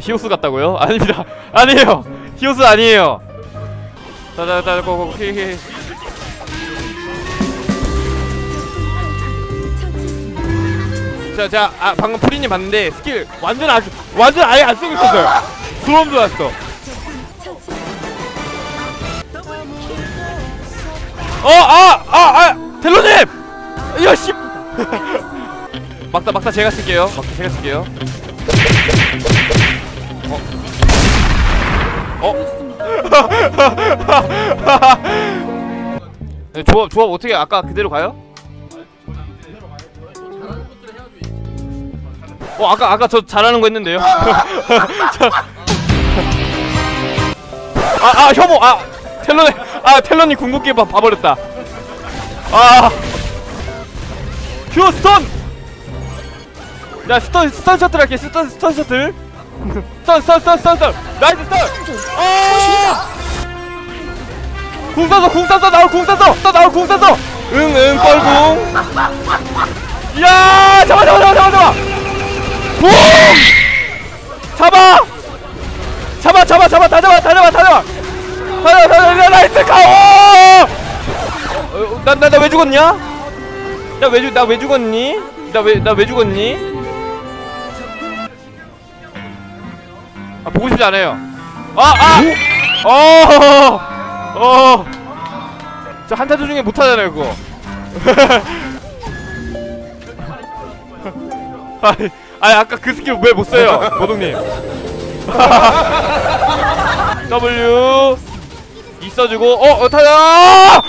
히오스 같다고요? 아닙니다. 아니에요. 히오스 아니에요. 자자자 고고 히히. 자, 자, 아, 방금 프리님 봤는데 스킬 완전 아주 완전 아예 안 쓰고 있었어요. 소름 돋았어. 어, 아, 아, 아, 텔로님! 야, 씨! 막다, 막다 제가 쓸게요. 막다 제가 쓸게요. 어? 어? 네, 조합, 조합 어떻게 아까 그대로 가요? 어 아까 아까 저 잘하는 거 했는데요. 저- 아, 아 혐오 아 텔러님 아 텔러님 궁극기 봐 봐버렸다. 아 휴스턴 야 스턴 스턴 셔틀 할게 스턴 스턴 셔틀 스턴 나이스 스턴 아! 궁 쏴서 궁 쏴서 나올 궁 쏴서 또 나올 궁 쏴서. 응응 뻘궁. 야 잡아 잡아 잡아 잡아 잡아. 붕 잡아! 잡아 잡아 잡아. 다 잡아 다 잡아 다 잡아. 다 잡아 다 잡아. 나이스 가오! 나나 나왜 죽었냐? 나왜죽나왜 죽었니? 나 왜 나 왜 죽었니 아 보고 싶지 않아요. 아 아 어 어 저 한타 중에 못 하잖아요 그거. 아니, 아니 아까 그 스킬 왜 못 써요? 모동님. W. 있어주고 어 어타야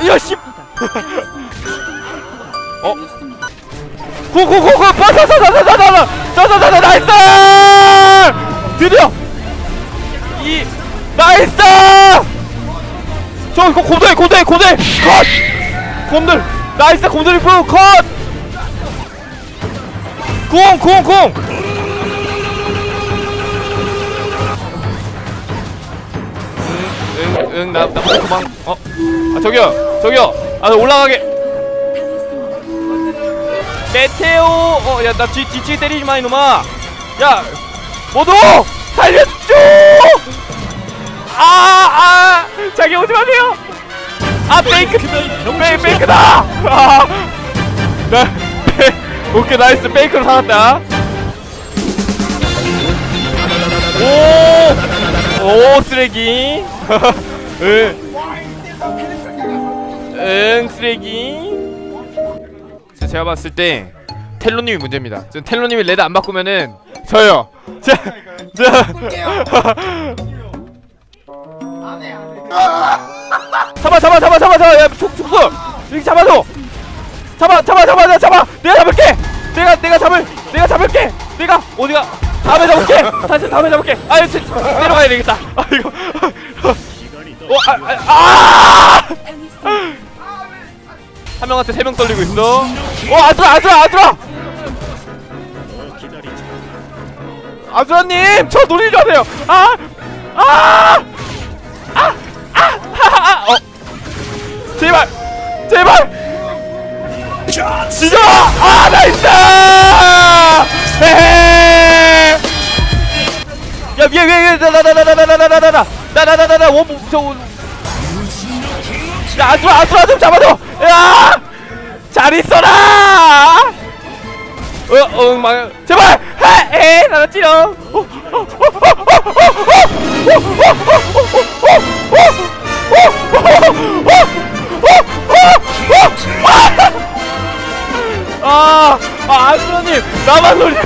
노 야씨! 어 고고고고 빠사사사사사사 사사사사 나이스 드디어 이 나이스 저 이거 곰돌이 곰돌이 곰돌이 컷 곰돌 나이스 곰돌이 프컷 공 공, 공. 응, 응, 나, 나, 도망, 어? 아, 저기요, 저기요. 아, 올라가게. 메테오. 어, 야, 나 뒤, 뒤치 때리지 마, 이놈아. 야, 모두 살려줘! 아, 아, 자기 오지 마세요. 아, 페이크, 페, 페이크다. 아, 나, 페, 오케이, 나이스, 페이크로 살았다. 오, 오, 쓰레기. 응, 응, 쓰레기. 자, 제가 봤을 때 텔로님이 문제입니다. 지금 텔로님이 레드 안 바꾸면은 저요. 자, 자. 잡아 잡아 잡아 잡아 잡아. 야 촉 촉수 이렇게 잡아줘 잡아 잡아 잡아 잡아 잡아. 내가 잡을게. 내가 내가 잡을 내가 잡을게. 내가 어디가? 다음에 잡을게. 다시 다음에 잡을게. 아유 저, 내려가야 되겠다. 아 이거. 어 아 아 아! 한 명한테 세 명 떨리고 있어 어 아들아 아들아 아들아 아들아님 저 마세요 아 아 아! 아! 아! 아! 어 제발 제발 지져 아 나이스 헤헤 야 위에 위에 위에 나나나나나나나나나나나나나나나 저야 아수라 아수라 좀 잡아줘 야 잘 있어라 어 어 막 제발 헤에 나나 찌려 아, 아, 아수라님, 나만 노려.